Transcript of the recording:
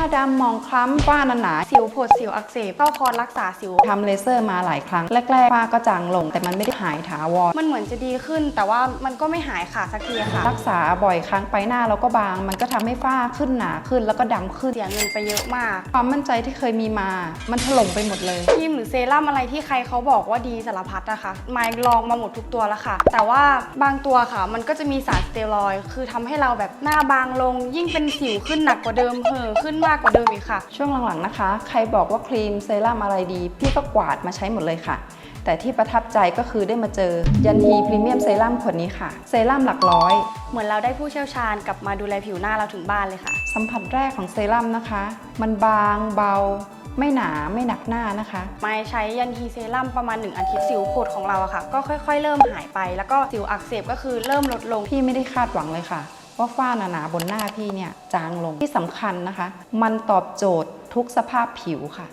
น้าดำหมองคล้ำฝ้าหนาสิวผดสิวอักเสบเข้าคอร์สรักษาสิวๆทำเลเซอร์มาหลายครั้ง แรกๆฝ้าก็จางลง แต่มันไม่ได้หายถาวรมันเหมือนจะดีขึ้น แต่ว่ามันก็ไม่หายขาดสักทีอะค่ะ รักษาบ่อยครั้งไปหน้าเราก็บาง มันก็ทำให้ฝ้าขึ้นหนาขึ้นแล้วก็ดำขึ้นเสียเงินไปเยอะมาก ความมั่นใจที่เคยมีมา มันถล่มไปหมดเลยครีมหรือเซรั่มอะไรที่ใครเขาบอกว่าดีสารพัดอะค่ะมายลองมาหมดทุกตัวแล้วค่ะ แต่ว่าบางตัวค่ะ มันก็จะมีสารสเตียรอยด์คือทำให้เราแบบหน้าบางลง ยิ่งเป็นสิวขึ้นหนักกว่าเดิมเห่อะขึ้นมากกว่าเดิมอีกค่ะ ช่วงหลังๆนะคะ ใครบอกว่าครีมเซรั่มอะไรดี พี่ก็กวาดมาใช้หมดเลยค่ะ แต่ที่ประทับใจก็คือได้มาเจอยันฮีพรีเมียมเซรั่มขวดนี้ค่ะ เซรั่มหลักร้อย เหมือนเราได้ผู้เชี่ยวชาญกลับมาดูแลผิวหน้าเราถึงบ้านเลยค่ะ สัมผัสแรกของเซรั่มนะคะ มันบางเบาไม่หนาไม่หนักหน้านะคะมายใช้ยันทีเซรั่มประมาณ 1 อาทิตย์สิวผดของเราอะค่ะ ก็ค่อย ๆ เริ่มหายไป แล้วก็สิวอักเสบก็คือเริ่มลดลง พี่ไม่ได้คาดหวังเลยค่ะ ว่าฝ้าหนาๆบนหน้าพี่เนี่ยจางลงที่สำคัญนะคะ มันตอบโจทย์ทุกสภาพผิวค่ะ